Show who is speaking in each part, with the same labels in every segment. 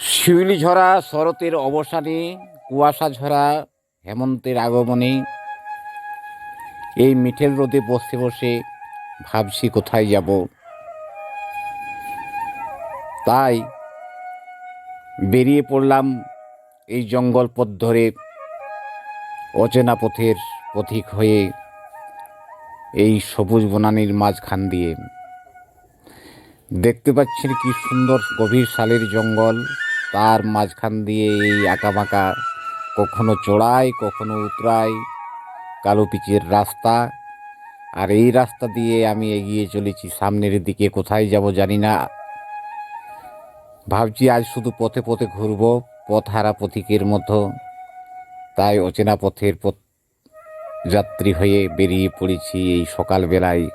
Speaker 1: শিউলি ঝরা শরতের অবসানে কুয়াশা ঝরা হেমন্তের আগমনে এই মিঠের রোদে বসে বসে ভাবছি কোথায় যাব। তাই বেরিয়ে পড়লাম এই জঙ্গল পথ ধরে অচেনা পথের পথিক হয়ে এই সবুজ বনানির মাঝখান দিয়ে। দেখতে পাচ্ছেন কি সুন্দর গভীর সালের জঙ্গল। তার মাঝখান দিয়ে এই আঁকা আঁকাবাঁকা কখনো চড়াই, কখনো উতরাই, কালো পিচের রাস্তা। আর এই রাস্তা দিয়ে আমি এগিয়ে চলেছি, সামনের দিকে কোথায় যাব জানি না। ভাবছি আজ শুধু পথে পথে ঘুরব, পথ হারা পথিকের মতো। তাই অচেনা পথের পথ যাত্রী হয়ে বেরিয়ে পড়েছি এই সকালবেলায়।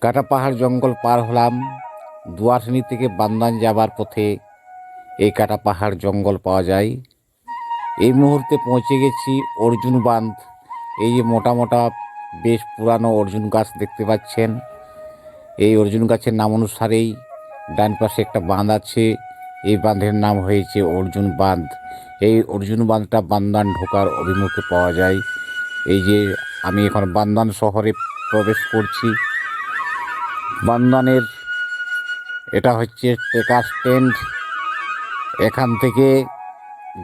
Speaker 1: কাটা পাহাড় জঙ্গল পার হলাম, দুয়ারখানি থেকে বান্দান যাবার পথে এই কাটা পাহাড় জঙ্গল পাওয়া যায়। এই মুহূর্তে পৌঁছে গেছি অর্জুন বাঁধ। এই যে মোটা মোটা বেশ পুরানো অর্জুন গাছ দেখতে পাচ্ছেন। এই অর্জুন গাছের নাম অনুসারেই ডান পাশে একটা বাঁধ আছে। এই বাঁধের নাম হয়েছে অর্জুন বাঁধ। এই অর্জুন বাঁধটা বান্দান ঢোকার অভিমুখে পাওয়া যায়। এই যে আমি এখন বান্দান শহরে প্রবেশ করছি। বান্দানের এটা হচ্ছে টেকা স্ট্যান্ড এখান থেকে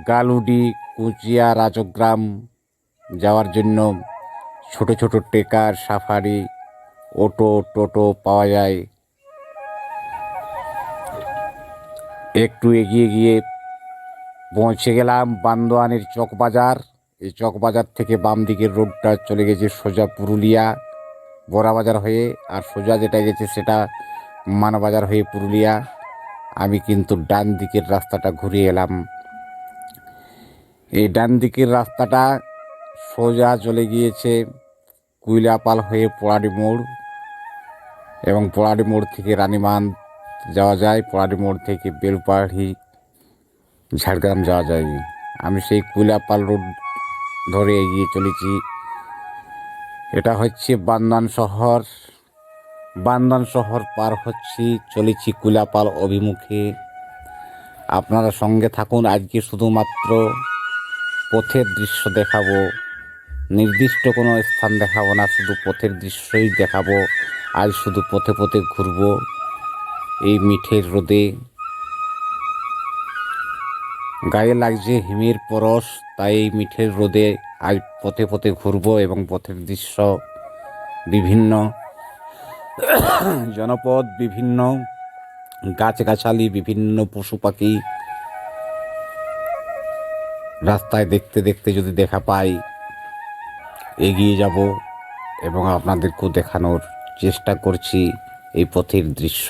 Speaker 1: গালুডি, কুচিয়া, রাজগ্রাম যাওয়ার জন্য ছোট ছোট টেকার, সাফারি, অটো, টোটো পাওয়া যায়। একটু এগিয়ে গিয়ে পৌঁছে গেলাম বান্দোয়ানের চকবাজার। এই চকবাজার থেকে বাম দিকের রোডটা চলে গেছে সোজা পুরুলিয়া বড়াবাজার হয়ে, আর সোজা যেটা গেছে সেটা মানবাজার হয়ে পুরুলিয়া। আমি কিন্তু ডান দিকের রাস্তাটা ঘুরে এলাম। এই ডান দিকের রাস্তাটা সোজা চলে গিয়েছে কুইলাপাল হয়ে পোড়াডি মোড় এবং পোড়াডি মোড় থেকে রানীমান যাওয়া যায়, পোড়াডি মোড় থেকে বেলপাহাড়ি ঝাড়গ্রাম যাওয়া যায়। আমি সেই কুইলাপাল রোড ধরে এগিয়ে চলেছি। এটা হচ্ছে বান্দান শহর। বান্দান শহর পার হচ্ছি, চলেছি কুলাপাল অভিমুখে। আপনারা সঙ্গে থাকুন, আজকে শুধুমাত্র পথের দৃশ্য দেখাবো। নির্দিষ্ট কোনো স্থান দেখাবো না, শুধু পথের দৃশ্যই দেখাবো। আজ শুধু পথে পথে ঘুরবো এই মিঠের রোদে। গায়ে লাগছে হিমের পরশ, তাই এই মিঠের রোদে আজ পথে পথে ঘুরবো এবং পথের দৃশ্য বিভিন্ন জনপদ, বিভিন্ন গাছগাছালি, বিভিন্ন পশু পাখি রাস্তায় দেখতে দেখতে যদি দেখা পাই, এগিয়ে যাব এবং আপনাদেরকেও দেখানোর চেষ্টা করছি এই পথের দৃশ্য।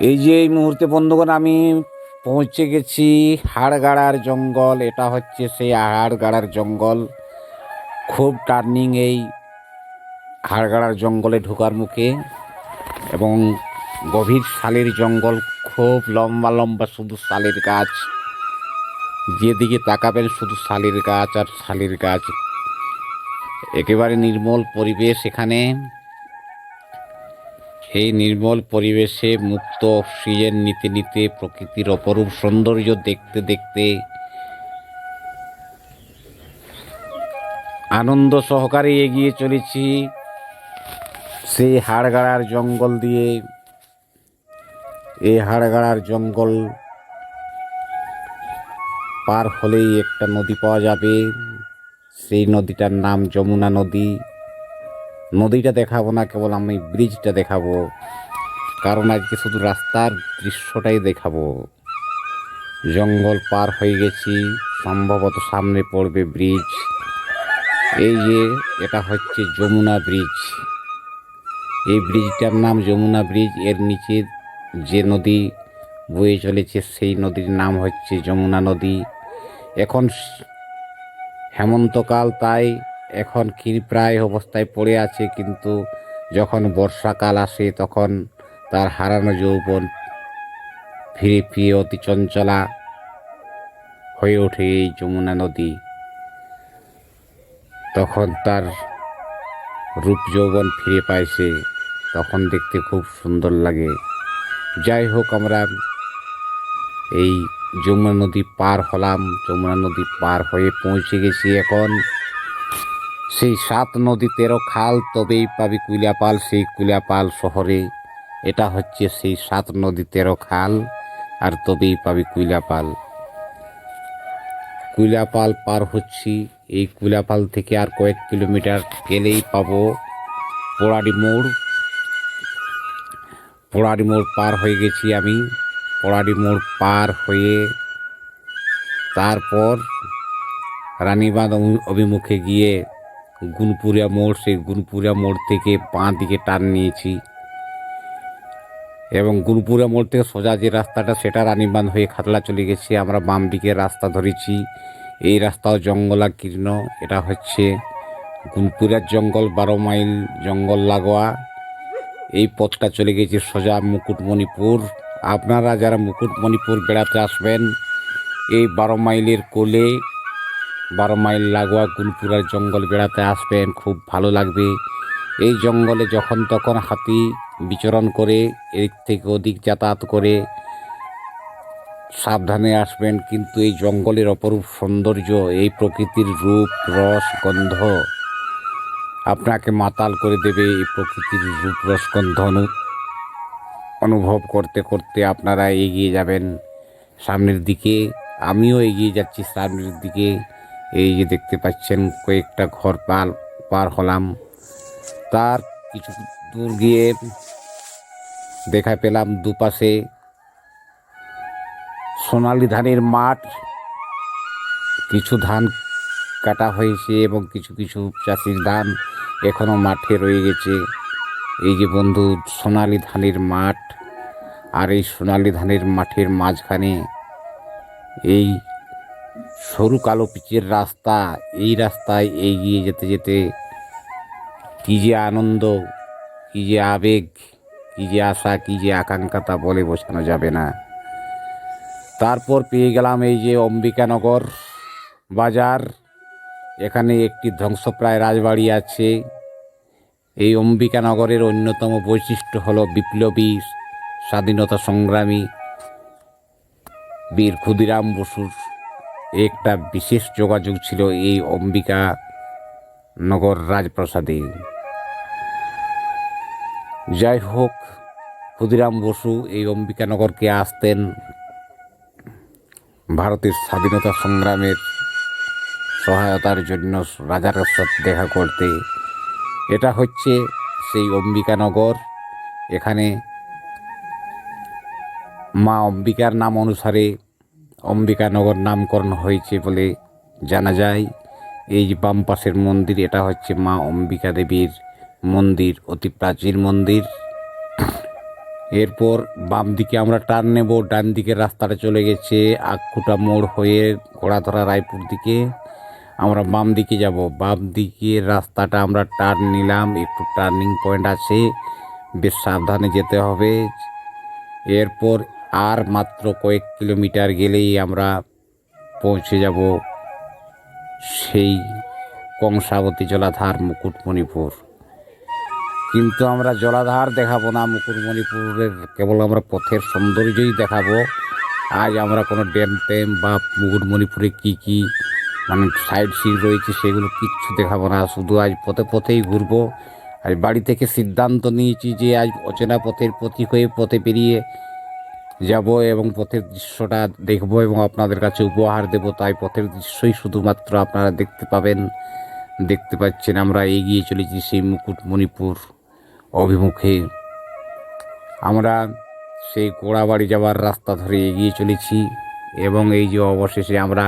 Speaker 1: এই যে এই মুহূর্তে বন্ধুগণ, আমি পৌঁছে গেছি হাড়গাড়ার জঙ্গল। এটা হচ্ছে সেই হাড়গাড়ার জঙ্গল। খুব টার্নিং এই হাড়গাড়ার জঙ্গলে ঢোকার মুখে এবং গভীর শালের জঙ্গল, খুব লম্বা লম্বা শুধু শালের গাছ। যেদিকে তাকাবেন শুধু শালের গাছ আর শালের গাছ। একেবারে নির্মল পরিবেশ এখানে। এই নির্মল পরিবেশে মুক্ত অক্সিজেন নিতে নিতে প্রকৃতির অপরূপ সৌন্দর্য দেখতে দেখতে আনন্দ সহকারে এগিয়ে চলেছি। সেই হাড়গাড়ার জঙ্গল দিয়ে এই হাড়গাড়ার জঙ্গল পার হলেই একটা নদী পাওয়া যাবে। সেই নদীটার নাম যমুনা নদী। নদীটা দেখাবো না, কেবল আমি ব্রিজটা দেখাবো। কারণ আজকে শুধু রাস্তার দৃশ্যটাই দেখাবো। জঙ্গল পার হয়ে গেছি, সম্ভবত সামনে পড়বে ব্রিজ। এই যে, এটা হচ্ছে যমুনা ব্রিজ। এই ব্রিজটার নাম যমুনা ব্রিজ। এর নিচে যে নদী বয়ে চলেছে, সেই নদীর নাম হচ্ছে যমুনা নদী। এখন হেমন্তকাল তাই এখন ক্ষীরপ্রায় অবস্থায় পড়ে আছে, কিন্তু যখন বর্ষাকাল আসে তখন তার হারানো যৌবন ফিরে ফিরে অতি চঞ্চলা হয়ে ওঠে এই যমুনা নদী। তখন তার রূপ যৌবন ফিরে পায় সে। তখন দেখতে খুব সুন্দর লাগে। যাই হোক, আমরা এই যমুনা নদী পার হলাম। যমুনা নদী পার হয়ে পৌঁছে গেছি এখন। সেই সাত নদী তেরো খাল, তবেই পাবি কুইলাপাল। সেই কুইলাপাল শহরে এটা হচ্ছে সেই সাত নদী তেরো খাল, আর তবেই পাবি কুইলাপাল। কুইলাপাল পার হচ্ছি। এই কুইলাপাল থেকে আর কয়েক কিলোমিটার গেলেই পাবো পোড়ারি মোড়। পোড়ারি মোড় পার হয়ে গেছি আমি। পোড়ারি মোড় পার হয়ে তারপর রানীবাঁধ অভিমুখে গিয়ে গুনপুরিয়া মোড়, সেই গুনপুরিয়া মোড় থেকে বাঁ দিকে টান নিয়েছি। এবং গুনপুরিয়া মোড় থেকে সোজা যে রাস্তাটা, সেটা রানীবাঁধ হয়ে খাতলা চলে গেছে। আমরা বাম দিকে রাস্তা ধরেছি। এই রাস্তাও জঙ্গলাকীর্ণ এটা হচ্ছে গুনপুরিয়ার জঙ্গল, বারো মাইল জঙ্গল লাগোয়া। এই পথটা চলে গেছে সোজা মুকুটমণিপুর। আপনারা যারা মুকুটমণিপুর বেড়াতে আসবেন, এই বারো মাইলের কোলে, বারো মাইল লাগোয়া গুলপুরার জঙ্গল বেড়াতে আসবেন, খুব ভালো লাগবে। এই জঙ্গলে যখন তখন হাতি বিচরণ করে, এদিক থেকে ওদিক যাতায়াত করে, সাবধানে আসবেন। কিন্তু এই জঙ্গলের অপরূপ সৌন্দর্য, এই প্রকৃতির রূপ, রস, গন্ধ আপনাকে মাতাল করে দেবে এই প্রকৃতির রূপ রস অনু- অনুভব করতে করতে আপনারা এগিয়ে যাবেন সামনের দিকে। আমিও এগিয়ে যাচ্ছি সামনের দিকে। এই যে দেখতে পাচ্ছেন, কয়েকটা ঘর পাল পার হলাম। তার কিছু দূর গিয়ে দেখা পেলাম দুপাশে সোনালি ধানের মাঠ। কিছু ধান কাটা হয়েছে এবং কিছু কিছু চাষির ধান এখনও মাঠে রয়ে গেছে। এই যে বন্ধু, সোনালি ধানের মাঠ আর এই সোনালি ধানের মাঠের মাঝখানে এই সরু কালো পিচের রাস্তা, এই রাস্তায় এগিয়ে যেতে যেতে কী যে আনন্দ, কী যে আবেগ, কী যে আশা, কী যে আকাঙ্ক্ষা তা বলে বোঝানো যাবে না। তারপর পেয়ে গেলাম এই যে অম্বিকানগর বাজার। এখানে একটি ধ্বংসপ্রায় রাজবাড়ি আছে। এই অম্বিকানগরের অন্যতম বৈশিষ্ট্য হলো বিপ্লবী স্বাধীনতা সংগ্রামী বীর ক্ষুদিরাম বসুর একটা বিশেষ যোগাযোগ ছিল এই অম্বিকা নগর রাজপ্রাসাদে। যাই হোক, ক্ষুদিরাম বসু এই অম্বিকানগরকে আসতেন ভারতের স্বাধীনতা সংগ্রামের সহায়তার জন্য রাজার সাথে দেখা করতে। এটা হচ্ছে সেই অম্বিকানগর এখানে মা অম্বিকার নাম অনুসারে অম্বিকানগর নামকরণ হয়েছে বলে জানা যায়। এই যে বাম পাশের মন্দির, এটা হচ্ছে মা অম্বিকা দেবীর মন্দির, অতি প্রাচীন মন্দির। এরপর বাম দিকে আমরা টার্ন নেব। ডান দিকে রাস্তাটা চলে গেছে আখকুটা মোড় হয়ে ঘোড়াধরা রায়পুর দিকে। আমরা বাম দিকে যাব। বাম দিকে রাস্তাটা আমরা টার্ন নিলাম। একটু টার্নিং পয়েন্ট আছে। বেশ সাবধানে যেতে হবে। এরপর আর মাত্র কয়েক কিলোমিটার গেলেই আমরা পৌঁছে যাব সেই কংসাবতী জলাধার মুকুটমণিপুর। কিন্তু আমরা জলাধার দেখাবো না। মুকুটমণিপুরের কেবল আমরা পথের সৌন্দর্যই দেখাবো। আজ আমরা কোনো ড্যাম ট্যাম বা মুকুটমণিপুরে কী কী মানে সাইড সিন রয়েছে, সেগুলো কিচ্ছু দেখাবো না। শুধু আজ পথে পথেই ঘুরবো। আজ বাড়ি থেকে সিদ্ধান্ত নিয়েছি যে আজ অচেনা পথের প্রতীক হয়ে পথে পেরিয়ে যাব এবং পথের দৃশ্যটা দেখব এবং আপনাদের কাছে উপহার দেব। তাই পথের দৃশ্যই শুধুমাত্র আপনারা দেখতে পাবেন। দেখতে পাচ্ছেন আমরা এগিয়ে চলেছি সেই মুকুটমণিপুর অভিমুখে। আমরা সেই কোড়াবাড়ি যাওয়ার রাস্তা ধরে এগিয়ে চলেছি এবং এই যে অবশেষে আমরা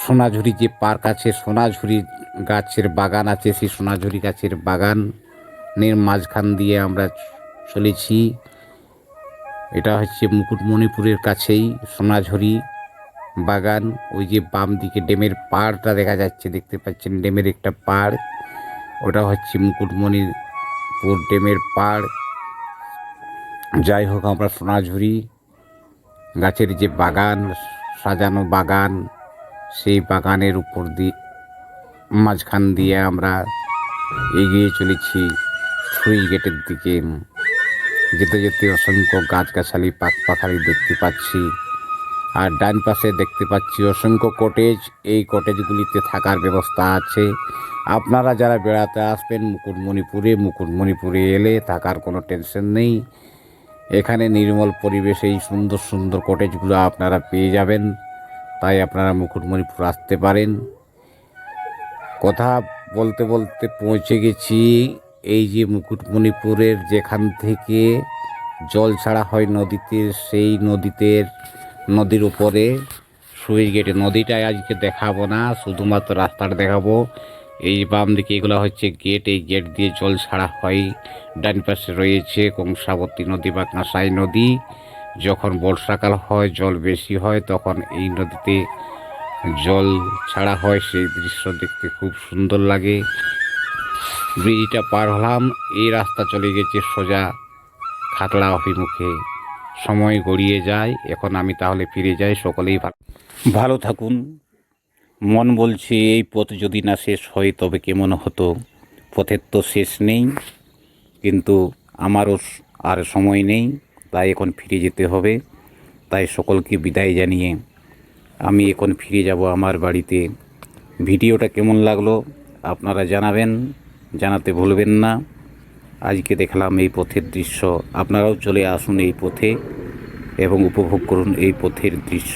Speaker 1: সোনাঝুরি যে পার্ক আছে, সোনাঝুরি গাছের বাগান আছে, সেই সোনাঝুরি গাছের বাগানের মাঝখান দিয়ে আমরা চলেছি। এটা হচ্ছে মুকুটমণিপুরের কাছেই সোনাঝুরি বাগান। ওই যে বাম দিকে ড্যামের পাড়টা দেখা যাচ্ছে, দেখতে পাচ্ছেন ড্যামের একটা পাড়। ওটা হচ্ছে মুকুটমণিপুর ড্যামের পাড়। যাই হোক, আমরা সোনাঝুরি গাছের যে বাগান, সাজানো বাগান সেই বাগানের উপর দিয়ে মাঝখান দিয়ে আমরা এগিয়ে চলেছি সুই গেটের দিকে। যেতে যেতে অসংখ্য গাছগাছালি পাক পাখালি দেখতে পাচ্ছি। আর ডান পাশে দেখতে পাচ্ছি অসংখ্য কটেজ এই কটেজগুলিতে থাকার ব্যবস্থা আছে। আপনারা যারা বেড়াতে আসবেন মুকুটমণিপুরে মুকুটমণিপুরে এলে থাকার কোনো টেনশন নেই। এখানে নির্মল পরিবেশে এই সুন্দর সুন্দর কটেজগুলো আপনারা পেয়ে যাবেন। তাই আপনারা মুকুটমণিপুর আসতে পারেন। কথা বলতে বলতে পৌঁছে গেছি। এই যে মুকুটমণিপুরের যেখান থেকে জল ছাড়া হয় নদীতে, সেই নদীতে, নদীর উপরে, সুইচ গেটে। নদীটায় আজকে দেখাবো না, শুধুমাত্র রাস্তাটা দেখাবো। এই বাম দিকে এগুলো হচ্ছে গেট। এই গেট দিয়ে জল ছাড়া হয়, ডান পাশে রয়েছে কংসাবতী নদী বা কাঁসাই নদী। যখন বর্ষাকাল হয়, জল বেশি হয়, তখন এই নদীতে জল ছাড়া হয়। সেই দৃশ্য দেখতে খুব সুন্দর লাগে। ব্রিজটা পার হলাম, এই রাস্তা চলে গেছে সোজা খাতড়া অভিমুখে। সময় গড়িয়ে যায়, এখন আমি তাহলে ফিরে যাই, সকলেই ভালো। ভালো থাকুন। মন বলছে, এই পথ যদি না শেষ হয়, তবে কেমন হতো? পথের তো শেষ নেই, কিন্তু আমারও আর সময় নেই। তাই এখন ফিরে যেতে হবে। তাই সকলকে বিদায় জানিয়ে আমি এখন ফিরে যাব আমার বাড়িতে। ভিডিওটা কেমন লাগল আপনারা জানাবেন, জানাতে ভুলবেন না। আজকে দেখলাম এই পথের দৃশ্য। আপনারাও চলে আসুন এই পথে এবং উপভোগ করুন এই পথের দৃশ্য।